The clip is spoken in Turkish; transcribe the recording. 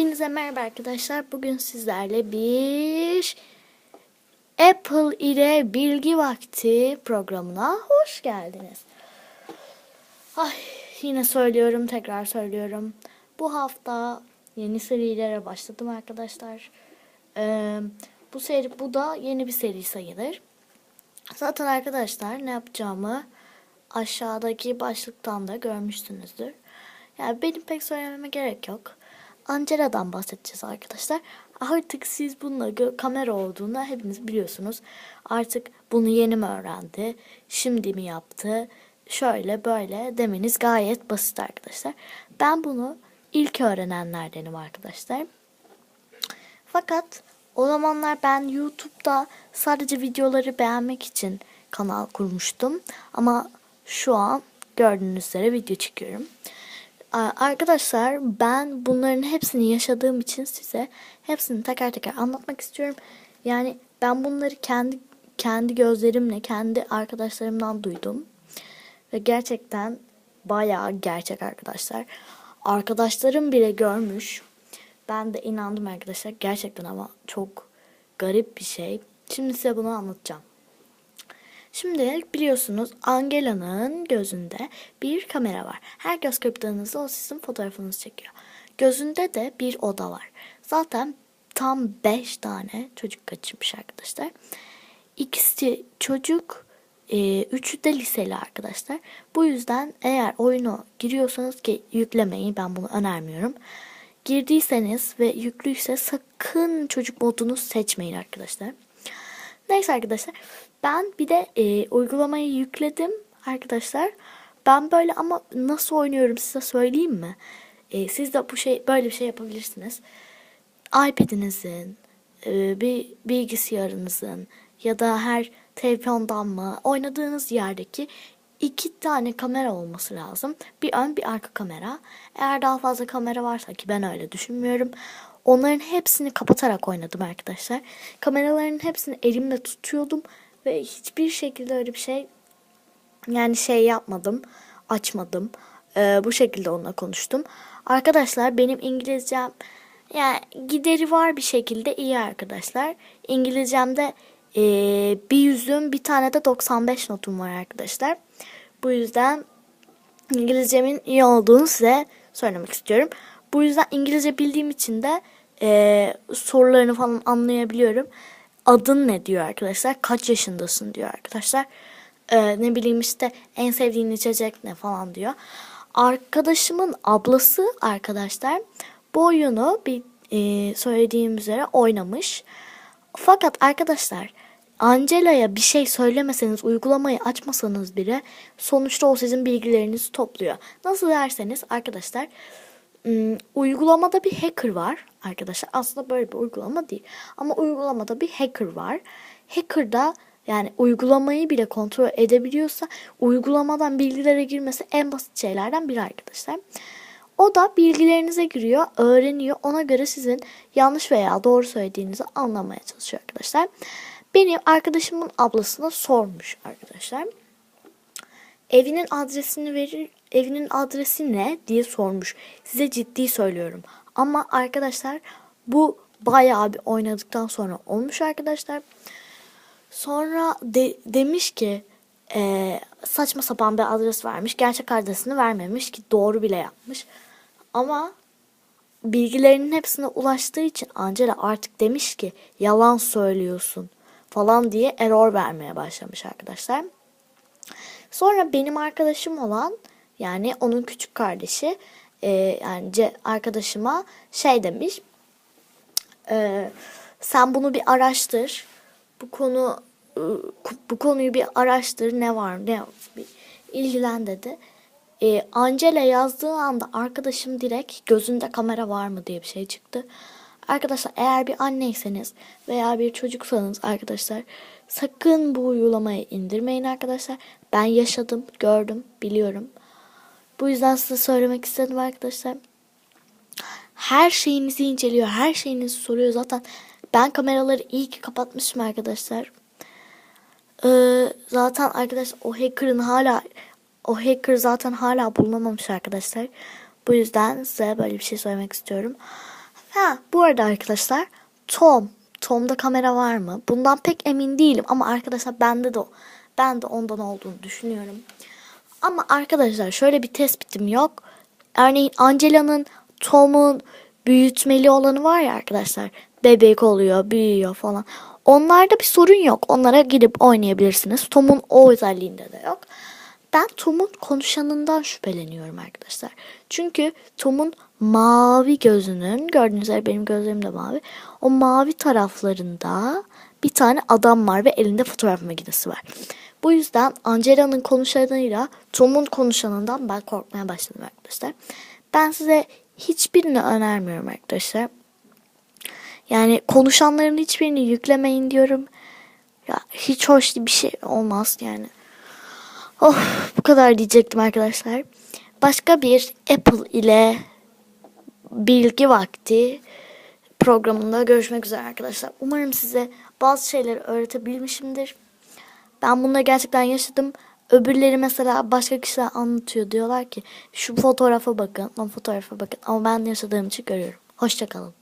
Hepinize merhaba arkadaşlar. Bugün sizlerle bir Apple ile Bilgi Vakti programına hoş geldiniz. Ay, yine söylüyorum, tekrar söylüyorum. Bu hafta yeni serilere başladım arkadaşlar. Ee, bu seri, bu da yeni bir seri sayılır. Zaten arkadaşlar ne yapacağımı aşağıdaki başlıktan da görmüşsünüzdür. Yani benim pek söylememe gerek yok. Angela'dan bahsedeceğiz arkadaşlar. Artık siz bununla kamera olduğunu hepiniz biliyorsunuz. Artık bunu yeni mi öğrendi? Şimdi mi yaptı? Şöyle böyle demeniz gayet basit arkadaşlar. Ben bunu ilk öğrenenlerdenim arkadaşlar. Fakat o zamanlar ben YouTube'da sadece videoları beğenmek için kanal kurmuştum. Ama şu an gördüğünüz üzere video çekiyorum. Arkadaşlar ben bunların hepsini yaşadığım için size hepsini teker teker anlatmak istiyorum. Yani ben bunları kendi kendi gözlerimle, kendi arkadaşlarımdan duydum. Ve gerçekten bayağı gerçek arkadaşlar. Arkadaşlarım bile görmüş. Ben de inandım arkadaşlar. Gerçekten ama çok garip bir şey. Şimdi size bunu anlatacağım. Şimdi biliyorsunuz Angela'nın gözünde bir kamera var. Her göz kırptığınızda o sizin fotoğrafınızı çekiyor. Gözünde de bir oda var. Zaten tam 5 tane çocuk kaçırmış arkadaşlar. İkisi çocuk, e, üçü de liseli arkadaşlar. Bu yüzden eğer oyunu giriyorsanız ki yüklemeyi ben bunu önermiyorum. Girdiyseniz ve yüklüyse sakın çocuk modunu seçmeyin arkadaşlar. Neyse arkadaşlar ben bir de e, uygulamayı yükledim arkadaşlar. Ben böyle ama nasıl oynuyorum size söyleyeyim mi? E, siz de bu şey böyle bir şey yapabilirsiniz. iPad'inizin, e, bir bilgisayarınızın ya da her telefondan mı oynadığınız yerdeki iki tane kamera olması lazım. Bir ön bir arka kamera. Eğer daha fazla kamera varsa ki ben öyle düşünmüyorum. Onların hepsini kapatarak oynadım arkadaşlar. Kameraların hepsini elimle tutuyordum ve hiçbir şekilde öyle bir şey yani şey yapmadım, açmadım. Ee, bu şekilde onunla konuştum. Arkadaşlar benim İngilizcem yani gideri var bir şekilde iyi arkadaşlar. İngilizcemde e, bir yüzüm bir tane de 95 notum var arkadaşlar. Bu yüzden İngilizcemin iyi olduğunu size söylemek istiyorum. Bu yüzden İngilizce bildiğim için de e, sorularını falan anlayabiliyorum. Adın ne diyor arkadaşlar. Kaç yaşındasın diyor arkadaşlar. E, ne bileyim işte en sevdiğin içecek ne falan diyor. Arkadaşımın ablası arkadaşlar bu oyunu bir e, söylediğim üzere oynamış. Fakat arkadaşlar Angela'ya bir şey söylemeseniz, uygulamayı açmasanız bile sonuçta o sizin bilgilerinizi topluyor. Nasıl derseniz arkadaşlar ım, uygulamada bir hacker var arkadaşlar. Aslında böyle bir uygulama değil. Ama uygulamada bir hacker var. Hacker da yani uygulamayı bile kontrol edebiliyorsa uygulamadan bilgilere girmesi en basit şeylerden biri arkadaşlar. O da bilgilerinize giriyor, öğreniyor. Ona göre sizin yanlış veya doğru söylediğinizi anlamaya çalışıyor arkadaşlar. Benim arkadaşımın ablasına sormuş arkadaşlar. Evinin adresini verir, evinin adresi ne diye sormuş. Size ciddi söylüyorum. Ama arkadaşlar bu bayağı bir oynadıktan sonra olmuş arkadaşlar. Sonra de, demiş ki e, saçma sapan bir adres vermiş. Gerçek adresini vermemiş ki doğru bile yapmış. Ama bilgilerinin hepsine ulaştığı için Angela artık demiş ki yalan söylüyorsun falan diye error vermeye başlamış arkadaşlar. Sonra benim arkadaşım olan yani onun küçük kardeşi e, yani arkadaşıma şey demiş e, sen bunu bir araştır bu konu bu konuyu bir araştır ne var ne bir ilgilen dedi. E, Angela yazdığı anda arkadaşım direkt gözünde kamera var mı diye bir şey çıktı. Arkadaşlar eğer bir anneyseniz veya bir çocuksanız arkadaşlar sakın bu uygulamayı indirmeyin arkadaşlar. Ben yaşadım, gördüm, biliyorum. Bu yüzden size söylemek istedim arkadaşlar. Her şeyinizi inceliyor, her şeyinizi soruyor. Zaten ben kameraları iyi ki kapatmışım arkadaşlar. Ee, zaten arkadaşlar o hacker'ın hala o hacker zaten hala bulunamamış arkadaşlar. Bu yüzden size böyle bir şey söylemek istiyorum. Ha bu arada arkadaşlar Tom. Tom'da kamera var mı? Bundan pek emin değilim ama arkadaşlar bende de. Ben de ondan olduğunu düşünüyorum. Ama arkadaşlar şöyle bir tespitim yok. Örneğin Angela'nın Tom'un büyütmeli olanı var ya arkadaşlar. Bebek oluyor, büyüyor falan. Onlarda bir sorun yok. Onlara gidip oynayabilirsiniz. Tom'un o özelliğinde de yok. Ben Tom'un konuşanından şüpheleniyorum arkadaşlar. Çünkü Tom'un mavi gözünün, gördüğünüz üzere benim gözlerim de mavi. O mavi taraflarında bir tane adam var ve elinde fotoğraf makinesi var. Bu yüzden Angela'nın konuşanıyla Tom'un konuşanından ben korkmaya başladım arkadaşlar. Ben size hiçbirini önermiyorum arkadaşlar. Yani konuşanların hiçbirini yüklemeyin diyorum. Ya hiç hoş bir şey olmaz yani. Oh bu kadar diyecektim arkadaşlar. Başka bir Apple ile bilgi vakti programında görüşmek üzere arkadaşlar. Umarım size bazı şeyleri öğretebilmişimdir. Ben bunları gerçekten yaşadım. Öbürleri mesela başka kişiler anlatıyor. Diyorlar ki şu fotoğrafa bakın, o fotoğrafa bakın. Ama ben yaşadığım için görüyorum. Hoşçakalın.